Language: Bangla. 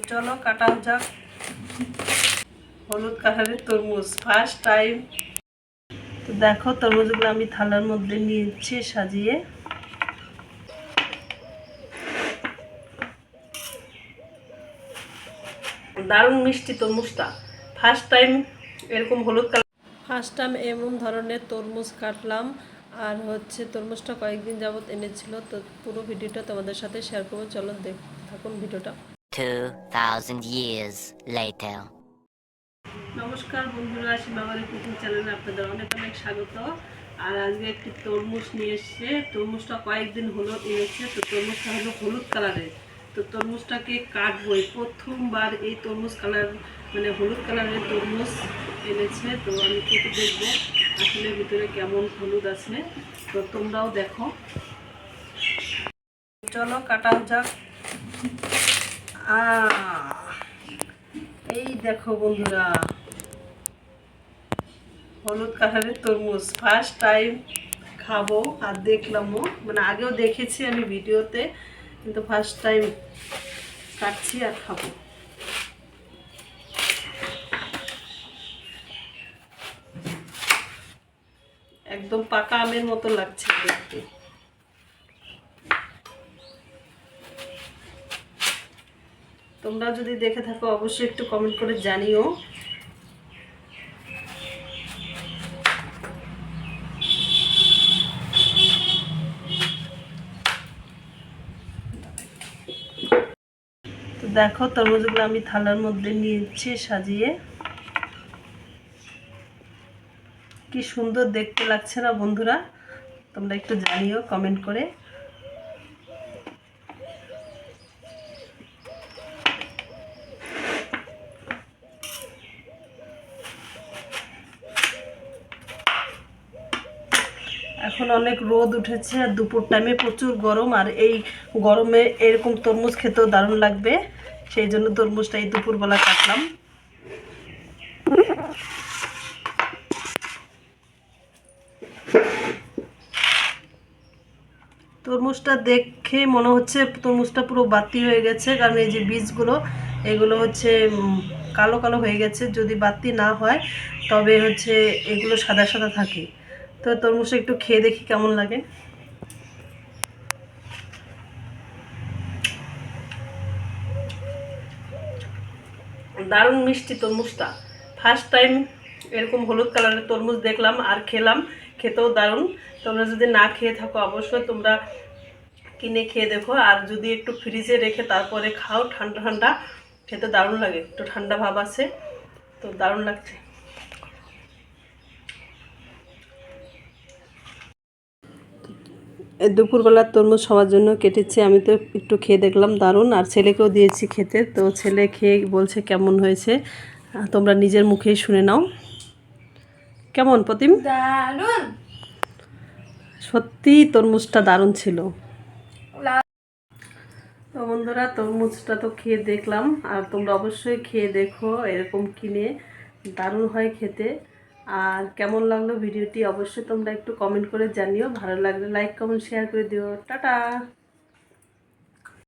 চলো কাটা যাক। হলুদ কালারের তরমুজ ফার্স্ট টাইম তো দেখো, তরমুজগুলো আমি থালার মধ্যে নিয়েছি সাজিয়ে। দারুণ মিষ্টি তরমুজটা। ফার্স্ট টাইম এরকম হলুদ কালার ফার্স্ট টাইম এমন ধরনের তরমুজ কাটলাম। আর হচ্ছে তরমুজটা কয়েকদিন যাবত এনেছিল। তো পুরো ভিডিওটা তোমাদের সাথে শেয়ার করব। চলো দেখ থাকুন ভিডিওটা। 2,000 years later. নমস্কার বন্ধুরা সীমাবাড়ি কুকিং চ্যানেলে আপনাদের অনেক অনেক স্বাগত। আর আজকে একটি তরমুজ নিয়ে এসছে। তরমুজটা কয়েকদিন হলো এনেছে তো তরমুজটা হলো হলুদ কালারের। তো তরমুজটাকে কাটবো। প্রথমবার এই তরমুজ কালার মানে হলুদ কালারের তরমুজ এনেছে। তো আমি কেটে দেখব আসলে ভিতরে কেমন হলুদ আছে। তো তোমরাও দেখো। চলো কাটা যাক। এই দেখো বন্ধুরা, হলুদ কালারের তরমুজ। ফার্স্ট টাইম খাব আর দেখলামও। মানে আগেও দেখেছি আমি ভিডিওতে, কিন্তু ফার্স্ট টাইম কাটছি আর খাব। একদম পাকা আমের মতো লাগছে দেখতে। তোমরা যদি দেখে থাকো, অবশ্যই একটু কমেন্ট করে জানিও। তো দেখো, তরমুজগুলো আমি থালার মধ্যে নিয়েছি সাজিয়ে। কি সুন্দর দেখতে লাগছে না বন্ধুরা? তোমরা একটু জানিও কমেন্ট করে। এখন অনেক রোদ উঠেছে আর দুপুর টাইমে প্রচুর গরম আর এই গরমে এরকম তরমুজ খেতেও দারুণ লাগবে। সেই জন্য তরমুজটা এই দুপুরবেলা কাটলাম। তরমুজটা দেখে মনে হচ্ছে তরমুজটা পুরো বাতি হয়ে গেছে, কারণ এই যে বীজগুলো, এগুলো হচ্ছে কালো কালো হয়ে গেছে। যদি বাতি না হয়, তবে হচ্ছে এগুলো সাদা সাদা থাকে। তো তরমুজটা একটু খেয়ে দেখি কেমন লাগে। দারুণ মিষ্টি তরমুজটা। ফার্স্ট টাইম এরকম হলুদ কালারের তরমুজ দেখলাম আর খেলাম, খেতেও দারুণ। তোমরা যদি না খেয়ে থাকো অবশ্যই তোমরা কিনে খেয়ে দেখো। আর যদি একটু ফ্রিজে রেখে তারপরে খাও, ঠান্ডা ঠান্ডা, খেতে দারুণ লাগে। একটু ঠান্ডা ভাব আছে, তো দারুণ লাগছে। দুপুরবেলার তরমুজ সবার জন্য কেটেছি আমি তো একটু খেয়ে দেখলাম দারুণ। আর ছেলেকেও দিয়েছি খেতে তো ছেলে খেয়ে বলছে কেমন হয়েছে। তোমরা নিজের মুখেই শুনে নাও। কেমন প্রতিম? সত্যি তরমুজটা দারুণ ছিল। তো বন্ধুরা তরমুজটা তো খেয়ে দেখলাম আর তোমরা অবশ্যই খেয়ে দেখো এরকম কিনে। দারুণ হয় খেতে। আর কেমন লাগল ভিডিওটি অবশ্যই তোমরা একটু কমেন্ট করে জানিও। ভালো লাগলে লাইক কমেন্ট শেয়ার করে দিও। টাটা!